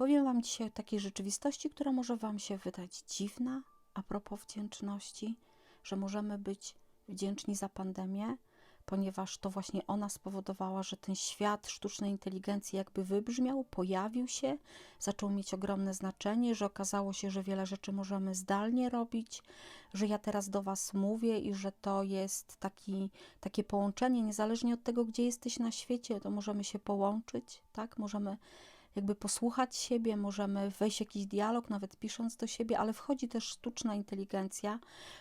Powiem Wam dzisiaj o takiej rzeczywistości, która może Wam się wydać dziwna a propos wdzięczności, że możemy być wdzięczni za pandemię, ponieważ to właśnie ona spowodowała, że ten świat sztucznej inteligencji jakby wybrzmiał, pojawił się, zaczął mieć ogromne znaczenie, że okazało się, że wiele rzeczy możemy zdalnie robić, że ja teraz do Was mówię i że to jest taki, takie połączenie, niezależnie od tego, gdzie jesteś na świecie, to możemy się połączyć, tak? Możemy jakby posłuchać siebie, możemy wejść w jakiś dialog, nawet pisząc do siebie, ale wchodzi też sztuczna inteligencja,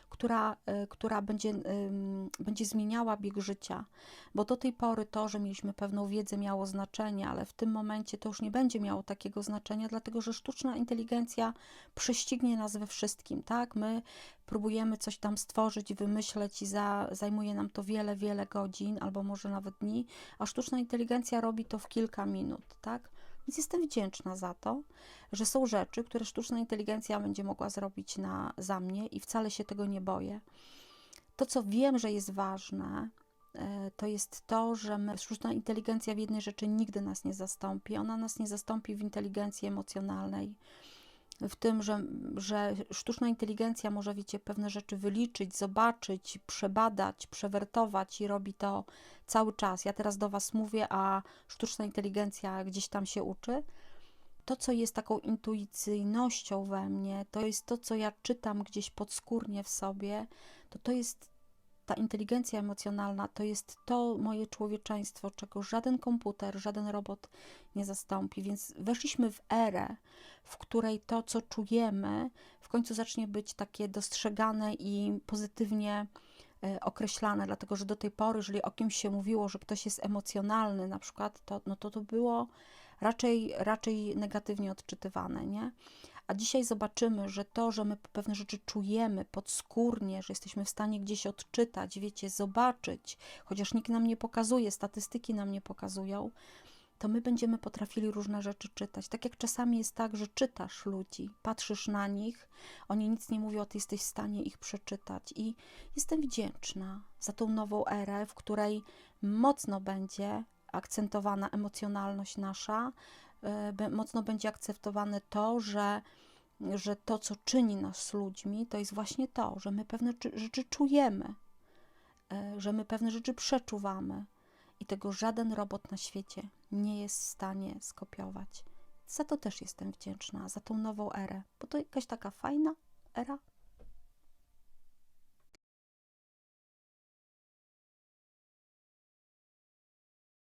która, y, która będzie, będzie zmieniała bieg życia, bo do tej pory to, że mieliśmy pewną wiedzę, miało znaczenie, ale w tym momencie to już nie będzie miało takiego znaczenia, dlatego że sztuczna inteligencja prześcignie nas we wszystkim, tak? My próbujemy coś tam stworzyć, wymyśleć i za, zajmuje nam to wiele, wiele godzin, albo może nawet dni, a sztuczna inteligencja robi to w kilka minut, tak? Więc jestem wdzięczna za to, że są rzeczy, które sztuczna inteligencja będzie mogła zrobić na, za mnie i wcale się tego nie boję. To, co wiem, że jest ważne, e, to jest to, że my, sztuczna inteligencja w jednej rzeczy nigdy nas nie zastąpi. Ona nas nie zastąpi w inteligencji emocjonalnej, w tym, że, że sztuczna inteligencja może, wiecie, pewne rzeczy wyliczyć, zobaczyć, przebadać, przewertować i robi to cały czas. Ja teraz do Was mówię, a sztuczna inteligencja gdzieś tam się uczy. To, co jest taką intuicyjnością we mnie, to jest to, co ja czytam gdzieś podskórnie w sobie, to to jest ta inteligencja emocjonalna, to jest to moje człowieczeństwo, czego żaden komputer, żaden robot nie zastąpi. Więc weszliśmy w erę, w której to, co czujemy, w końcu zacznie być takie dostrzegane i pozytywnie e, określane, dlatego że do tej pory, jeżeli o kimś się mówiło, że ktoś jest emocjonalny, na przykład, to, no to to było raczej, raczej negatywnie odczytywane, nie? A dzisiaj zobaczymy, że to, że my pewne rzeczy czujemy podskórnie, że jesteśmy w stanie gdzieś odczytać, wiecie, zobaczyć, chociaż nikt nam nie pokazuje, statystyki nam nie pokazują, to my będziemy potrafili różne rzeczy czytać. Tak jak czasami jest tak, że czytasz ludzi, patrzysz na nich, oni nic nie mówią, a ty jesteś w stanie ich przeczytać. I jestem wdzięczna za tą nową erę, w której mocno będzie akcentowana emocjonalność nasza, y, mocno będzie akcentowane to, że, że to, co czyni nas ludźmi, to jest właśnie to, że my pewne rzeczy czujemy, y, że my pewne rzeczy przeczuwamy i tego żaden robot na świecie nie jest w stanie skopiować. Za to też jestem wdzięczna, za tą nową erę, bo to jakaś taka fajna era.